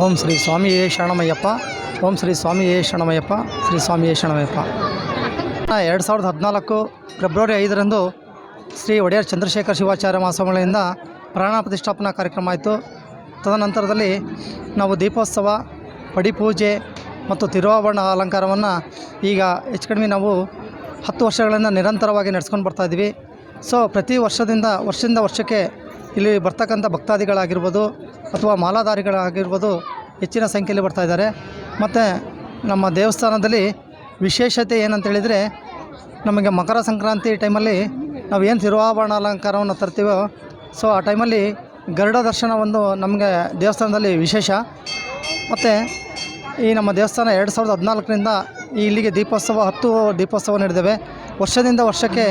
ಓಂ ಶ್ರೀ ಸ್ವಾಮಿ ಶರಣಮಯ್ಯಪ್ಪ. ಓಂ ಶ್ರೀ ಸ್ವಾಮಿ ಶರಣಮಯ್ಯಪ್ಪ. ಶ್ರೀ ಸ್ವಾಮಿ ಶರಣಮಯ್ಯಪ್ಪ. ಎರಡು ಸಾವಿರದ ಹದಿನಾಲ್ಕು ಫೆಬ್ರವರಿ ಐದರಂದು ಶ್ರೀ ಒಡೆಯರ್ ಚಂದ್ರಶೇಖರ್ ಶಿವಾಚಾರ್ಯ ಮಹಾಸ್ವಾಮಿಗಳಿಂದ ಪ್ರಾಣ ಪ್ರತಿಷ್ಠಾಪನಾ ಕಾರ್ಯಕ್ರಮ ಆಯಿತು. ತದನಂತರದಲ್ಲಿ ನಾವು ದೀಪೋತ್ಸವ, ಪಡಿಪೂಜೆ ಮತ್ತು ತಿರುವಾಭರಣ ಅಲಂಕಾರವನ್ನು ಈಗ ಹೆಚ್ಚು ಕಡಿಮೆ ನಾವು ಹತ್ತು ವರ್ಷಗಳಿಂದ ನಿರಂತರವಾಗಿ ನಡೆಸ್ಕೊಂಡು ಬರ್ತಾಯಿದ್ವಿ ಸೊ ಪ್ರತಿ ವರ್ಷದಿಂದ ವರ್ಷದಿಂದ ವರ್ಷಕ್ಕೆ ಇಲ್ಲಿ ಬರ್ತಕ್ಕಂಥ ಭಕ್ತಾದಿಗಳಾಗಿರ್ಬೋದು ಅಥವಾ ಮಾಲಾಧಾರಿಗಳಾಗಿರ್ಬೋದು ಹೆಚ್ಚಿನ ಸಂಖ್ಯೆಯಲ್ಲಿ ಬರ್ತಾ ಇದ್ದಾರೆ. ಮತ್ತು ನಮ್ಮ ದೇವಸ್ಥಾನದಲ್ಲಿ ವಿಶೇಷತೆ ಏನಂತ ಹೇಳಿದರೆ, ನಮಗೆ ಮಕರ ಸಂಕ್ರಾಂತಿ ಟೈಮಲ್ಲಿ ನಾವು ಏನು ತಿರುವಾಭರಣ ಅಲಂಕಾರವನ್ನು ತರ್ತೀವೋ, ಸೊ ಆ ಟೈಮಲ್ಲಿ ಗರುಡ ದರ್ಶನ ಒಂದು ನಮಗೆ ದೇವಸ್ಥಾನದಲ್ಲಿ ವಿಶೇಷ. ಮತ್ತು ಈ ನಮ್ಮ ದೇವಸ್ಥಾನ ಎರಡು ಸಾವಿರದ ಹದಿನಾಲ್ಕರಿಂದ ಇಲ್ಲಿಗೆ ದೀಪೋತ್ಸವ, ಹತ್ತು ದೀಪೋತ್ಸವ ನಡೆದಿವೆ. ವರ್ಷದಿಂದ ವರ್ಷಕ್ಕೆ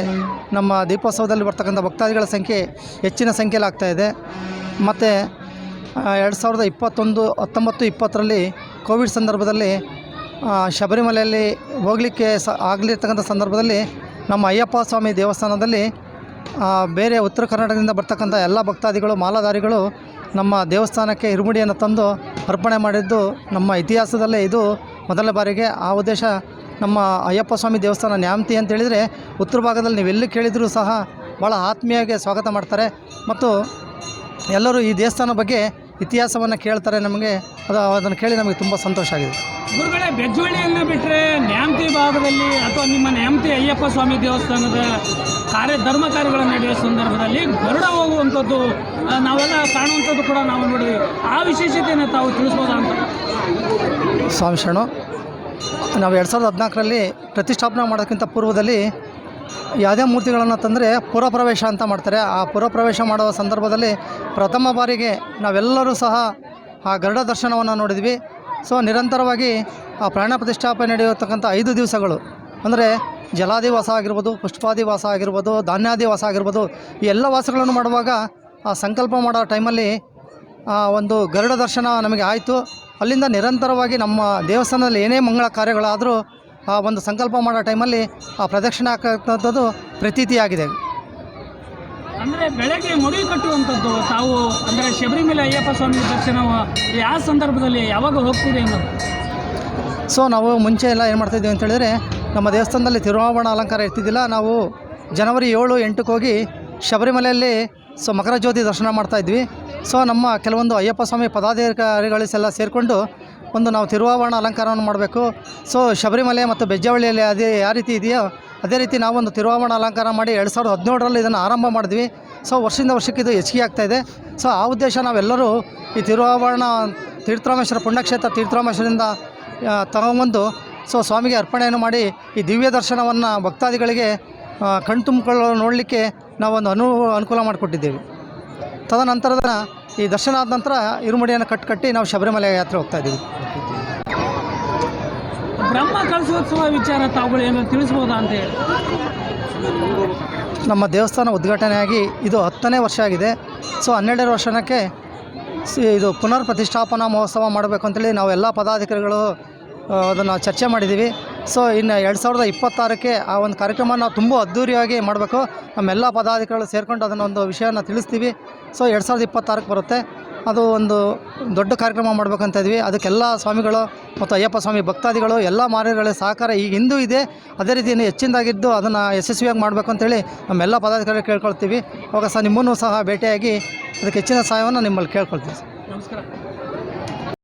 ನಮ್ಮ ದೀಪೋತ್ಸವದಲ್ಲಿ ಬರ್ತಕ್ಕಂಥ ಭಕ್ತಾದಿಗಳ ಸಂಖ್ಯೆ ಹೆಚ್ಚಿನ ಸಂಖ್ಯೆಯಲ್ಲಿ ಆಗ್ತಾಯಿದೆ ಮತ್ತು ಎರಡು ಸಾವಿರದ ಇಪ್ಪತ್ತೊಂದು, ಹತ್ತೊಂಬತ್ತು, ಇಪ್ಪತ್ತರಲ್ಲಿ ಕೋವಿಡ್ ಸಂದರ್ಭದಲ್ಲಿ ಶಬರಿಮಲೆಯಲ್ಲಿ ಹೋಗಲಿಕ್ಕೆ ಸ, ಆಗಲಿರ್ತಕ್ಕಂಥ ಸಂದರ್ಭದಲ್ಲಿ ನಮ್ಮ ಅಯ್ಯಪ್ಪ ಸ್ವಾಮಿ ದೇವಸ್ಥಾನದಲ್ಲಿ ಬೇರೆ ಉತ್ತರ ಕರ್ನಾಟಕದಿಂದ ಬರ್ತಕ್ಕಂಥ ಎಲ್ಲ ಭಕ್ತಾದಿಗಳು, ಮಾಲಾಧಾರಿಗಳು ನಮ್ಮ ದೇವಸ್ಥಾನಕ್ಕೆ ಇರುಮುಡಿಯನ್ನು ತಂದು ಅರ್ಪಣೆ ಮಾಡಿದ್ದು ನಮ್ಮ ಇತಿಹಾಸದಲ್ಲೇ ಇದು ಮೊದಲ ಬಾರಿಗೆ. ಆ ಉದ್ದೇಶ ನಮ್ಮ ಅಯ್ಯಪ್ಪ ಸ್ವಾಮಿ ದೇವಸ್ಥಾನ ನ್ಯಾಮತಿ ಅಂತೇಳಿದರೆ ಉತ್ತರ ಭಾಗದಲ್ಲಿ ನೀವೆಲ್ಲಿ ಕೇಳಿದರೂ ಸಹ ಭಾಳ ಆತ್ಮೀಯವಾಗಿ ಸ್ವಾಗತ ಮಾಡ್ತಾರೆ. ಮತ್ತು ಎಲ್ಲರೂ ಈ ದೇವಸ್ಥಾನ ಬಗ್ಗೆ ಇತಿಹಾಸವನ್ನು ಕೇಳ್ತಾರೆ ನಮಗೆ. ಅದು ಅದನ್ನು ಕೇಳಿ ನಮಗೆ ತುಂಬ ಸಂತೋಷ ಆಗಿದೆ. ಗುರುಗಳೇ ಬೆಜ್ಜುವಳಿಯನ್ನು ಬಿಟ್ಟರೆ ನ್ಯಾಮತಿ ಭಾಗದಲ್ಲಿ ಅಥವಾ ನಿಮ್ಮ ನ್ಯಾಮತಿ ಅಯ್ಯಪ್ಪ ಸ್ವಾಮಿ ದೇವಸ್ಥಾನದ ಕಾರ್ಯ ಧರ್ಮ ಕಾರ್ಯಗಳು ನಡೆಯುವ ಸಂದರ್ಭದಲ್ಲಿ ಗರುಡ ಹೋಗುವಂಥದ್ದು ನಾವೆಲ್ಲ ಕಾಣುವಂಥದ್ದು ಕೂಡ ನಾವು ನೋಡಿದ್ವಿ ಆ ವಿಶೇಷತೆಯನ್ನು ತಾವು ತಿಳಿಸ್ಬೋದಾ ಅಂತ? ಸ್ವಾಮಿ ಶರಣು ನಾವು ಎರಡು ಸಾವಿರದ ಹದಿನಾಲ್ಕರಲ್ಲಿ ಪ್ರತಿಷ್ಠಾಪನೆ ಮಾಡೋಕ್ಕಿಂತ ಪೂರ್ವದಲ್ಲಿ ಯಾವುದೇ ಮೂರ್ತಿಗಳನ್ನು ತಂದರೆ ಪುರಪ್ರವೇಶ ಅಂತ ಮಾಡ್ತಾರೆ. ಆ ಪುರಪ್ರವೇಶ ಮಾಡುವ ಸಂದರ್ಭದಲ್ಲಿ ಪ್ರಥಮ ಬಾರಿಗೆ ನಾವೆಲ್ಲರೂ ಸಹ ಆ ಗರುಡ ದರ್ಶನವನ್ನು ನೋಡಿದ್ವಿ. ಸೊ ನಿರಂತರವಾಗಿ ಆ ಪ್ರಾಣ ಪ್ರತಿಷ್ಠಾಪನೆ ನಡೆಯತಕ್ಕಂಥ ಐದು ದಿವಸಗಳು, ಅಂದರೆ ಜಲಾದಿವಾಸ ಆಗಿರ್ಬೋದು, ಪುಷ್ಪಾದಿವಾಸ ಆಗಿರ್ಬೋದು, ಧಾನ್ಯಾದಿವಾಸ ಆಗಿರ್ಬೋದು, ಈ ಎಲ್ಲ ವಾಸಗಳನ್ನು ಮಾಡುವಾಗ ಆ ಸಂಕಲ್ಪ ಮಾಡೋ ಟೈಮಲ್ಲಿ ಒಂದು ಗರುಡ ದರ್ಶನ ನಮಗೆ ಆಯಿತು. ಅಲ್ಲಿಂದ ನಿರಂತರವಾಗಿ ನಮ್ಮ ದೇವಸ್ಥಾನದಲ್ಲಿ ಏನೇ ಮಂಗಳ ಕಾರ್ಯಗಳಾದರೂ ಆ ಒಂದು ಸಂಕಲ್ಪ ಮಾಡೋ ಟೈಮಲ್ಲಿ ಆ ಪ್ರದಕ್ಷಿಣೆ ಹಾಕೋಂಥದ್ದು ಪ್ರತೀತಿಯಾಗಿದೆ. ಅಂದರೆ ಬೆಳಗ್ಗೆ ಮುಡಿ ಕಟ್ಟುವಂಥದ್ದು ತಾವು ಅಂದರೆ ಶಬರಿಮಲೆ ಅಯ್ಯಪ್ಪ ಸ್ವಾಮಿ ದರ್ಶನ ಯಾವ ಸಂದರ್ಭದಲ್ಲಿ ಯಾವಾಗ ಹೋಗ್ತೀರಿ ಅನ್ನೋದು? ಸೊ ನಾವು ಮುಂಚೆ ಎಲ್ಲ ಏನು ಮಾಡ್ತಾಯಿದ್ವಿ ಅಂತ ಹೇಳಿದ್ರೆ ನಮ್ಮ ದೇವಸ್ಥಾನದಲ್ಲಿ ತಿರುವಾಭರಣ ಅಲಂಕಾರ ಇರ್ತಿದ್ದಿಲ್ಲ ನಾವು ಜನವರಿ ಏಳು ಎಂಟಕ್ಕೆ ಹೋಗಿ ಶಬರಿಮಲೆಯಲ್ಲಿ ಸೊ ಮಕರ ಜ್ಯೋತಿ ದರ್ಶನ ಮಾಡ್ತಾಯಿದ್ವಿ ಸೊ ನಮ್ಮ ಕೆಲವೊಂದು ಅಯ್ಯಪ್ಪ ಸ್ವಾಮಿ ಪದಾಧಿಕಾರಿಗಳಿಸೆಲ್ಲ ಸೇರಿಕೊಂಡು ಒಂದು ನಾವು ತಿರುವಾಭರಣ ಅಲಂಕಾರವನ್ನು ಮಾಡಬೇಕು. ಸೊ ಶಬರಿಮಲೆ ಮತ್ತು ಬೆಜ್ಜವಳ್ಳಿಯಲ್ಲಿ ಅದೇ ಯಾವ ರೀತಿ ಇದೆಯೋ ಅದೇ ರೀತಿ ನಾವೊಂದು ತಿರುವಾವರಣ ಅಲಂಕಾರ ಮಾಡಿ ಎರಡು ಸಾವಿರದ ಹದಿನೇಳರಲ್ಲಿ ಇದನ್ನು ಆರಂಭ ಮಾಡಿದ್ವಿ. ಸೊ ವರ್ಷದಿಂದ ವರ್ಷಕ್ಕೆ ಇದು ಹೆಚ್ಚಿಗೆ ಆಗ್ತಾಯಿದೆ ಸೊ ಆ ಉದ್ದೇಶ ನಾವೆಲ್ಲರೂ ಈ ತಿರುವಾಭರಣ ತೀರ್ಥರಾಮೇಶ್ವರ ಪುಣ್ಯಕ್ಷೇತ್ರ ತೀರ್ಥರಾಮೇಶ್ವರದಿಂದ ತಗೊಂಬಂದು ಸೊ ಸ್ವಾಮಿಗೆ ಅರ್ಪಣೆಯನ್ನು ಮಾಡಿ ಈ ದಿವ್ಯ ದರ್ಶನವನ್ನು ಭಕ್ತಾದಿಗಳಿಗೆ ಕಣ್ತುಂಬಿಕೊಳ್ಳೋ ನೋಡಲಿಕ್ಕೆ ನಾವೊಂದು ಅನು, ಅನುಕೂಲ ಮಾಡಿಕೊಟ್ಟಿದ್ದೇವೆ. ತದನಂತರದ ಈ ದರ್ಶನ ಆದ ನಂತರ ಇರುಮುಡಿಯನ್ನು ಕಟ್ಟು ಕಟ್ಟಿ ನಾವು ಶಬರಿಮಲೆ ಯಾತ್ರೆ ಹೋಗ್ತಾ ಇದ್ದೀವಿ. ಬ್ರಹ್ಮ ಕಲಸೋತ್ಸವ ವಿಚಾರ ತಾವುಗಳು ಏನು ತಿಳಿಸ್ಬೋದಾ ಅಂತ ಹೇಳಿ. ನಮ್ಮ ದೇವಸ್ಥಾನ ಉದ್ಘಾಟನೆಯಾಗಿ ಇದು ಹತ್ತನೇ ವರ್ಷ ಆಗಿದೆ. ಸೊ ಹನ್ನೆರಡನೇ ವರ್ಷಕ್ಕೆ ಇದು ಪುನರ್ ಪ್ರತಿಷ್ಠಾಪನಾ ಮಹೋತ್ಸವ ಮಾಡಬೇಕು ಅಂತೇಳಿ ನಾವು ಎಲ್ಲ ಪದಾಧಿಕಾರಿಗಳು ಅದನ್ನು ಚರ್ಚೆ ಮಾಡಿದ್ದೀವಿ. ಸೊ ಇನ್ನು ಎರಡು ಸಾವಿರದ ಇಪ್ಪತ್ತಾರಕ್ಕೆ ಆ ಒಂದು ಕಾರ್ಯಕ್ರಮ ನಾವು ತುಂಬ ಅದ್ಧೂರಿಯಾಗಿ ಮಾಡಬೇಕು. ನಮ್ಮೆಲ್ಲ ಪದಾಧಿಕಾರಿಗಳು ಸೇರಿಕೊಂಡು ಅದನ್ನು ಒಂದು ವಿಷಯನ ತಿಳಿಸ್ತೀವಿ. ಸೊ ಎರಡು ಸಾವಿರದ ಇಪ್ಪತ್ತಾರಕ್ಕೆ ಬರುತ್ತೆ. ಅದು ಒಂದು ದೊಡ್ಡ ಕಾರ್ಯಕ್ರಮ ಮಾಡಬೇಕಂತ ಇದ್ವಿ. ಅದಕ್ಕೆಲ್ಲ ಸ್ವಾಮಿಗಳು ಮತ್ತು ಅಯ್ಯಪ್ಪ ಸ್ವಾಮಿ ಭಕ್ತಾದಿಗಳು, ಎಲ್ಲ ಮಾರ್ಗಗಳ ಸಹಕಾರ ಈಗ ಹಿಂದೂ ಇದೆ. ಅದೇ ರೀತಿ ಇನ್ನು ಹೆಚ್ಚಿನದಾಗಿದ್ದು ಅದನ್ನು ಯಶಸ್ವಿಯಾಗಿ ಮಾಡಬೇಕು ಅಂತೇಳಿ ನಮ್ಮೆಲ್ಲ ಪದಾಧಿಕಾರಿಗಳು ಕೇಳ್ಕೊಳ್ತೀವಿ. ಅವಾಗ ಸಹ ನಿಮ್ಮನ್ನು ಸಹ ಭೇಟಿಯಾಗಿ ಅದಕ್ಕೆ ಹೆಚ್ಚಿನ ಸಹಾಯವನ್ನು ನಿಮ್ಮಲ್ಲಿ ಕೇಳ್ಕೊಳ್ತೀವಿ. ನಮಸ್ಕಾರ.